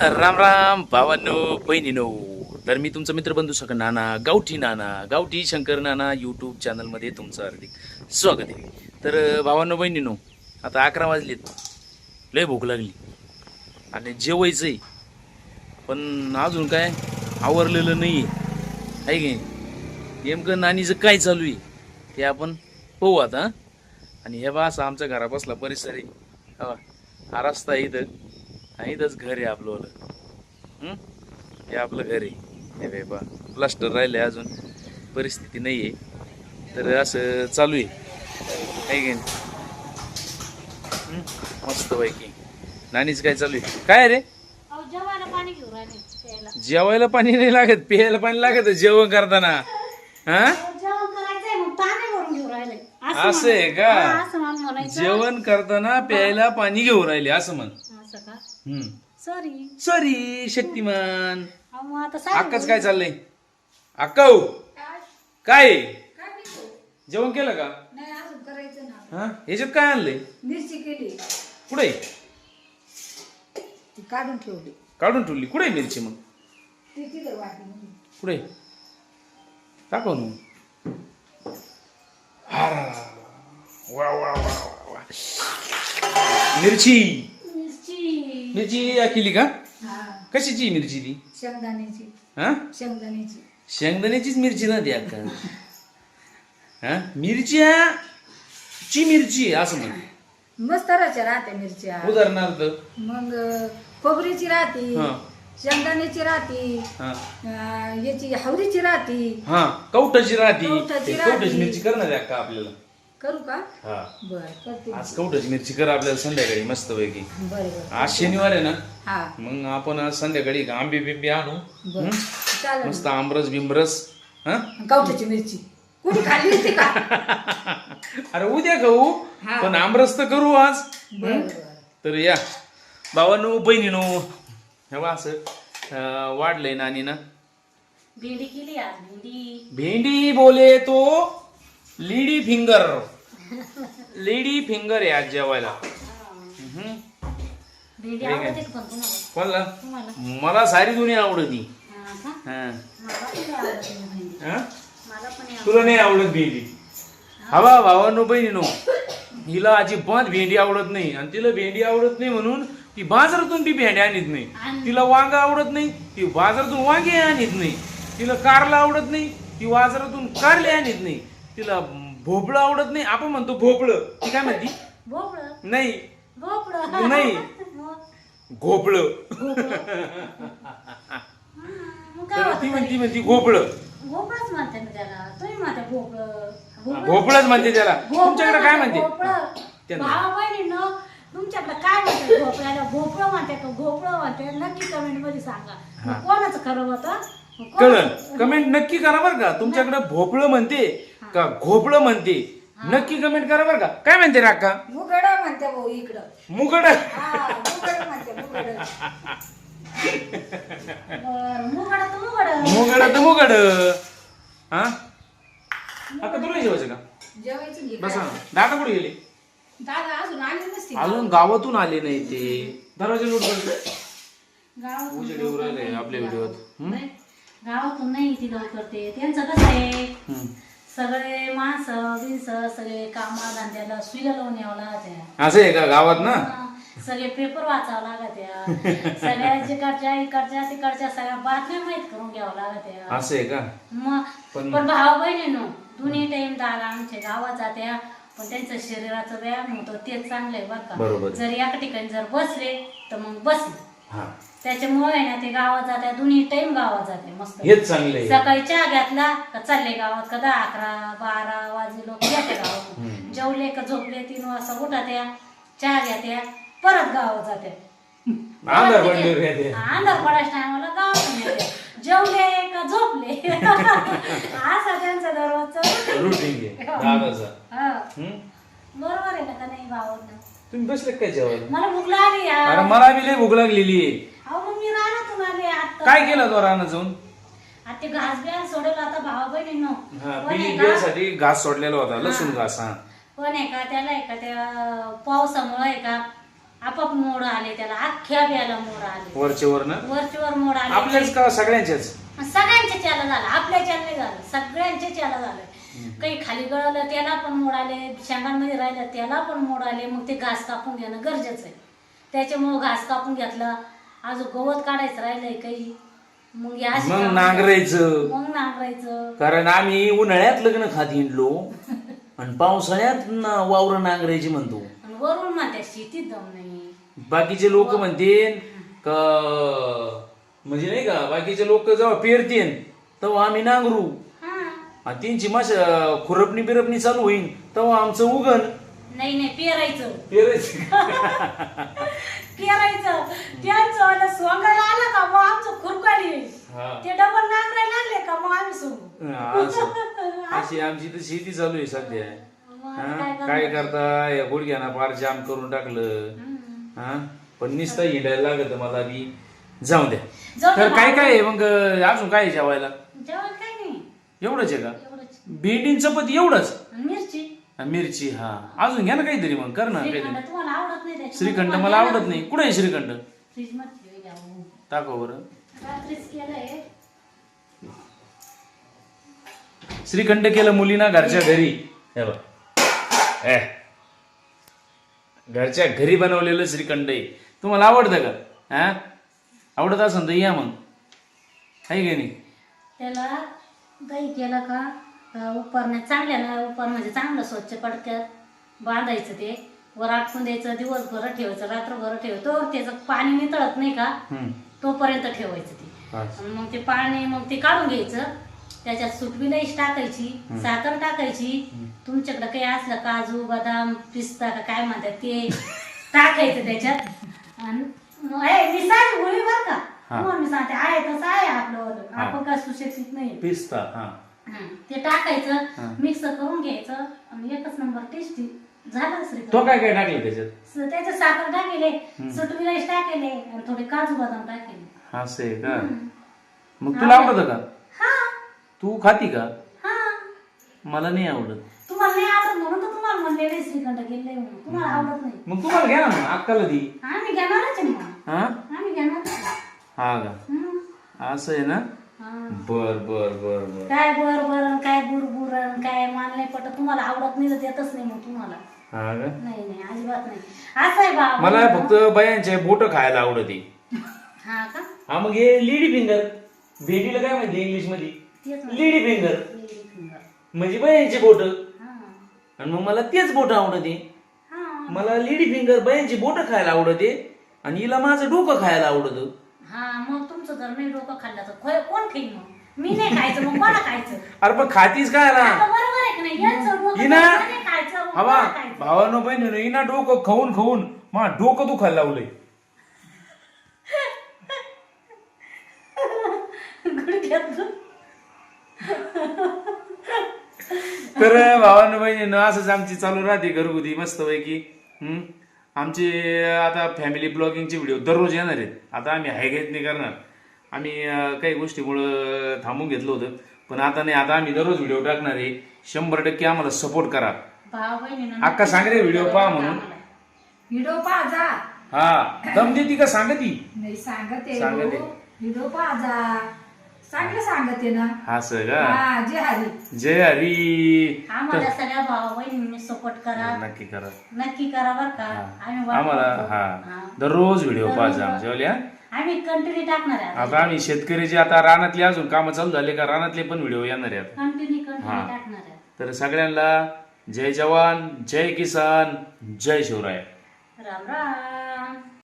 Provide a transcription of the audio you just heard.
राम राम भावांनो बहिणीनो. तर मी तुमचा मित्रबंधू सगळं नाना गावठी नाना गावठी शंकर नाना यूट्यूब चॅनलमध्ये तुमचं हार्दिक स्वागत आहे. तर भावांनो बहिणीनो आता अकरा वाजलेत. लय भूक लागली. आणि जेवायचं आहे पण अजून काय? आवरलेलं नाही आहे की नेमकं नानीचं काय चालू आहे? ते आपण पाहू आता आणि हे बा असा आमच्या घरापासला परिसर आहे. हा हा रस्ता आहे इथं. आणि इथंच घर आहे आपलं. हं? आपलं घर आहे. हे बा प्लास्टर राहिले अजून. परिस्थिती नाही आहे तर असं चालू आहे. आहे की नाही? मस्त पैकी. नानीच काय चालू आहे? काय रे? जेवायला पाणी नाही लागत. प्यायला पाणी लागत जेवण करताना. हा? असं आहे का? जेवण करताना प्यायला पाणी घेऊन राहिले असं म्हण. सॉरी. सॉरी शक्तिमान. अहो मग आता अक्काच काय चाललंय? अक्काऊ काय? जेवण केलं का? नाही अजून करायचं ना. हा? ह्याच्यात काय आणलंय? मिरची केली. कुठे? ती काढून ठेवली. काढून ठेवली. कुठे मिरची मग? ती तिथं वाटली. कुठे? दाखव ना हारा. वा वा वा वा वा. मिरची. मिरची केली का? कशाची मिरची ती? शेंगदाण्याची. हा? शेंगदाण्याची. शेंगदाण्याचीच मिरची ना ती अक्का हा? मिरच्या ची मिरची आहे असं म्हण. मस्त राहते मिरच्या. उदाहरणार्थ? मग खोबरीची राहते हा. शेंगदाण्याची राहते हा. याची हवरीची राहते. हा. कवटाची राहती. कवटाची मिरची कर ना रे अक्का आपल्याला. करू का? हा. बर करते. आज कवटाची मिरची कर आपल्याला संध्याकाळी मस्त पैकी बर बर. आज शनिवार आहे ना? हा. मग आपण आज संध्याकाळी आंबे बिंबे आणू. बर? चालेल. मस्त आमरस बिमरस. हा? कवठाची मिरची? कुठे खाल्ली होती का? अरे उद्या खाऊ. हा. पण आमरस तर करू आज. बर बर. तर या. भावानो बहिणीनो हे बा असं अं, वाढलंय नानी ना भेंडी केली आज भेंडी. भेंडी बोले तो. Lady finger. लेडी फिंगर आहे आज जेवायला. हम्म. भेंडी ठीक आहे. आवडते का पण तुम्हाला? कोणला? तुम्हाला. मला सारी दुनिया आवडती हा का? मला पण नाही आवडत भेंडी हा? मला पण नाही आवडत. तुला नाही आवडत. भेंडी? हवा भावानो बहिणीनो हिला अजिबात भेंडी आवडत नाही. आणि तिला भेंडी आवडत नाही म्हणून ती बाजारातून ती भेंडी आणत नाही. तिला वांग आवडत नाही ती बाजारातून वांगे आणत नाही. तिला कारला आवडत नाही ती बाजारातून कारले आणत नाही. तिला भोपळं आवडत नाही. आपण म्हणतो भोपळं. ती काय म्हणती? भोपळं? नाही. भोपळं. नाही. घोपळं. तर ती? म्हणती म्हणती घोपळं. भोपळाच म्हणते त्याला. तुम्ही म्हणता भोपळं. भोपळं- भोपळंच म्हणते त्याला. तुमच्याकडे काय म्हणते भोपळं. त्यांना. भावा बहिणीनं तुमच्याकडे काय म्हणते भोपळ्याला भोपळं म्हणते का घोपळं म्हणते? नक्की कमेंटमध्ये सांगा. मग कोणाचं खरं होतं? मग कोणाचं- कमेंट नक्की करा बरं का. तुमच्याकडे भोपळं म्हणते. का घोपळं म्हणते? नक्की कमेंट करा बरं का. काय म्हणते राका मुगड म्हणते भाऊ इकडं. मुगड हा मुगड म्हणते मुगड मुगड तर मुगड मुगड तर मुगड हा? आता तुला जेवायचं का? जेवायचं घे बसा ना. दादा कुठे गेले? दादा अजून आले नसते अजून गावातून आले नाही ते. दरवाजा लोट करते गावातून उजेड येऊ राहिले आपल्या व्हिडिओत? नाही, गावातून नाही ती लवकर ते त्यांचं कसं आहे. सगळे माणसं बिनसं सगळे कामा धंद्याला सुईला लावून यावं लागत्या. असं आहे का गावात ना? सगळे पेपर वाचावं लागत्या. सगळ्या जिकडच्या इकडच्या तिकडच्या सगळ्या बातम्या माहीत करून घ्यावं लागत्या. असं आहे का? मग पण- पण भाऊ बहिणीनो दोन्ही टाइम दादा आमच्या गावात जात्या. पण त्यांचं शरीराचा व्यायाम होतो तेच चांगलं आहे बरं बरोबर. का जर एका ठिकाणी जर बसले तर मग बसले. हा. त्याच्यामुळे आहे ना ते गावात जात्या दोन्ही टाइम गावात जाते मस्त. हेच चांगलं आहे. सकाळी चहा घेतला का चालले गावात का दहा अकरा बारा वाजे लोक येते गावात. जेवले का झोपले तीन वाजता उठात्या चहा घेत्या परत गावात येते. अंधार पडायच्या टायमाला गावात येते जेवले का झोपले. असा त्यांचा रुटीन दादाचा हा. हं? बरोबर आहे का नाही भावांना? तुम्ही बसले काय जेवायला? मला भूक लागली अरे मला बी लय भूक लागलेली आहे अहो मग मी रानातून आले आता काय केलं तो रानात जाऊन? आता ते घास बिया सोडेल आता भावा बहिणींनो. हा पण आहे बिली का- बियासाठी घास सोडलेला होता लसूण घास हा. पण आहे का त्याला आहे का? त्या पावसामुळे आहे का? आपाप मोड आले त्याला अख्ख्या बियाला मोड आले. वरचे वर ना? वरचीवर मोड आले. आपल्याच का सगळ्यांच्याच सगळ्यांच्या चाला झालं आपल्या चाल नाही झालं सगळ्यांच्या चाला झालं. काही खाली गळालं त्याला पण मोड आले. शेंगांमध्ये राहिलं त्याला पण मोड आले. मग ते घास कापून घेणं गरजेचं आहे. त्याच्यामुळं घास कापून घेतलं. अजून गवत काढायचं राहिलंय काही. मग हे अशी मग कामं- नांगरायचं. मग नांगरायचं. कारण आम्ही उन्हाळ्यात लग्न खात हिंडलो आणि पावसाळ्यात ना वावर नांगरायची म्हणतो. आणि वरून म्हणते शेतीत दम नाही. बाकीचे लोक म्हणतील का म्हणजे नाही का बाकीचे लोक जेव्हा पेरतील तेव्हा आम्ही नांगरू. हा. आणि त्यांची माश खुरपणी बिरपणी चालू होईल तेव्हा आमचं उगन नाही नाही पेरायचं. पेरायचं. पेरायचं. त्यांचं आलं सोंगायला आलं का मग आमचं खुरकाली. ते डबल नांगरायला लागले का मग आम्ही सोंगू. अशी आमची तर शेती चालू आहे सध्या? काय करता या गुडघ्याना फार जाम करून टाकलं. हा? पण नुसतं हिंडायला लागत मला बी. जाऊ द्या. तर काय काय आहे मग अजून काय जेवायला? जेवण काय नाही. एवढंच आहे का? एवढंच. भेंडी चपाती एवढंच? आणि मिरची. आणि मिरची हा. अजून घ्या ना काहीतरी मग कर ना श्रीखंड काहीतरी. तुम्हाला आवडत नाही त्याच्यामुळे श्रीखंड मला आवडत नाही. कुठे आहे श्रीखंड? फ्रीजमध्ये ठेवूया. दाखव बरं. रात्रीच केलंय. श्रीखंड केलं मुलीना घरच्या घरी. हे बघ. ए. घरच्या घरी बनवलेलं श्रीखंड आहे. तुम्हाला आवडतं का? हा? आवडत असेल तर या मग. आहे की नाही? त्याला दही केलं का? अं, उपरणे चांगल्या ना उपर म्हणजे चांगलं स्वच्छ पडक्यात बांधायचं ते. वर आटकून द्यायचं दिवसभर ठेवायचं रात्रभर ठेवतो त्याचं पाणी नितळत नाही का. तोपर्यंत ठेवायचं ते. मग ते पाणी मग ते काढून घ्यायचं. त्याच्यात सुटविलाईच टाकायची साखर टाकायची. तुमच्याकडे काही असलं काजू बदाम पिस्ता का काय म्हणतात ते टाकायचं त्याच्यात. आणि मी सांग गोळी बर का. मी सांगते आहे तसं आहे आपलं आपण काय सुशिक्षित नाही. पिस्ता. ते टाकायचं मिक्स करून घ्यायचं आणि एकच नंबर टेस्टी झालं तो काय काय टाकलं त्याच्यात? त्याच्यात साखर टाकेले सुटविलाईच टाकेले आणि थोडे काजू बदाम टाकेले. असं का? मग तुला आवडतं का? हा. तू खाती का? हा. मला नाही आवडत. तुम्हाला नाही आवडत म्हणून तर तुम्हाला म्हणले श्रीखंड गेले तुम्हाला आवडत नाही. मग तुम्हाला घ्या ना अक्काला दी. आम्ही घेणारच हा? आम्ही घेणारच आहे. हा का. असं आहे ना. बर बर बर बर. काय बर बर काय बुरबुर काय मान नाही पटत तुम्हाला आवडत नाही तर देतच नाही मग तुम्हाला. हा का? नाही नाही अजिबात नाही. असं आहे मला फक्त बायांचे बोट खायला आवडते. हा का? हा मग हे लेडी फिंगर भेटीला काय म्हणते इंग्लिशमध्ये? तेच लेडी फिंगर. म्हणजे बायांची बोट. हा. आणि मग मला तेच बोट आवडते. हा. मला लेडी फिंगर बायांची बोट खायला आवडते आणि हिला माझं डोकं खायला आवडतं. हा मग डोकं खाल्लं तर कोण खाईल मग? मी नाही खायचं मग कोणा खायचं? अरे पण खातीच काय ना बरोबर आहे की नाही? यांचं डोकं हिना नाही खायचं मग हवा कोणा खायचं? भावानो बहिणीनो हिना डोकं खाऊन खाऊन मा डोकं दुखायला लावलंय. गुडघ्यात तर भावानो बहिणीनो असंच आमची चालू राहते घरगुती मस्तपैकी. हम्म? आमचे आता फॅमिली ब्लॉगिंगचे व्हिडिओ दररोज येणार आहेत. आता आम्ही हाय घेत नाही करणार. आम्ही काही गोष्टीमुळं थांबून घेतलं होतं. पण आता नाही आता आम्ही दररोज व्हिडिओ टाकणार आहे. शंभर टक्के आम्हाला सपोर्ट करा. भाव बहिणीनं अक्का सांग रे व्हिडिओ पहा म्हणून. व्हिडिओ पहा जा. हा दम देती का सांगती? नाही सांगते सांगते. व्हिडिओ पहा जा. चांगलं सांगते ना. असं का? हा जे हरी. जय हरी. आम्हाला सगळ्या भावा बहिणींनी सपोर्ट करा. नक्की करा. नक्की करा बर का. आम्ही वाट आम्हाला. हा. हा. दररोज व्हिडिओ पाहायचा आमच्यावाल्या आम्ही कंटिन्यू टाकणार आहे. आता आम्ही शेतकरीचे आता रानातले अजून कामं चालू झाले का रानातले पण व्हिडिओ येणार आहेत. कंटिन्यू कंटिन्यू टाकणार आहे. तर सगळ्यांना जय जवान जय किसान जय शिवराय. राम राम.